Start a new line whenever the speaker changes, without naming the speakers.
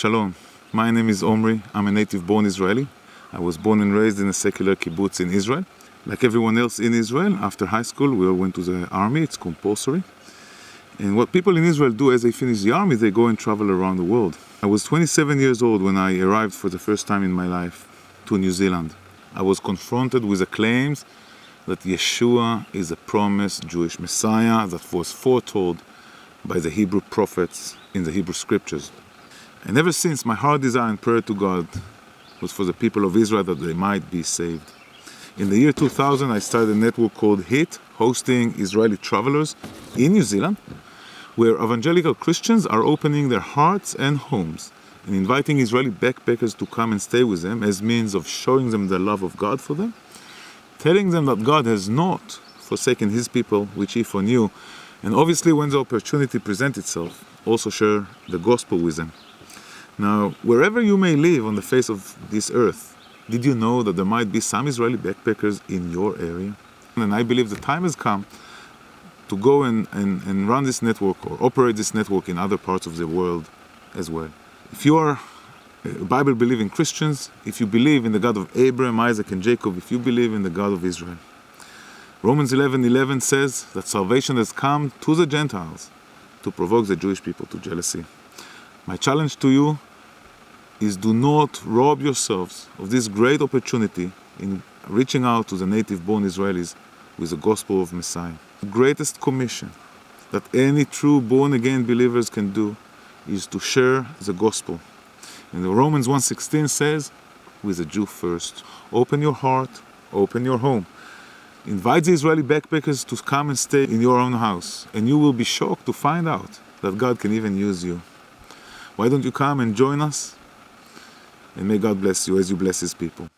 Shalom. My name is Omri. I'm a native born Israeli. I was born and raised in a secular kibbutz in Israel. Like everyone else in Israel, after high school, we all went to the army. It's compulsory. And what people in Israel do as they finish the army, they go and travel around the world. I was 27 years old when I arrived for the first time in my life to New Zealand. I was confronted with the claims that Yeshua is a promised Jewish Messiah that was foretold by the Hebrew prophets in the Hebrew scriptures. And ever since, my heart desire and prayer to God was for the people of Israel that they might be saved. In the year 2000, I started a network called HIT, hosting Israeli travelers in New Zealand, where evangelical Christians are opening their hearts and homes and inviting Israeli backpackers to come and stay with them as means of showing them the love of God for them, telling them that God has not forsaken his people, which he foreknew, and obviously when the opportunity presents itself, also share the gospel with them. Now, wherever you may live on the face of this earth, did you know that there might be some Israeli backpackers in your area? And I believe the time has come to go and, and, and run this network or operate this network in other parts of the world as well. If you are Bible believing Christians, if you believe in the God of Abraham, Isaac, and Jacob, if you believe in the God of Israel, Romans 11 11 says that salvation has come to the Gentiles to provoke the Jewish people to jealousy. My challenge to you is do not rob yourselves of this great opportunity in reaching out to the native born Israelis with the gospel of Messiah. The greatest commission that any true born again believers can do is to share the gospel. And the Romans 1:16 says, with a Jew first. Open your heart, open your home. Invite the Israeli backpackers to come and stay in your own house, and you will be shocked to find out that God can even use you. Why don't you come and join us? And may God bless you as you bless His people.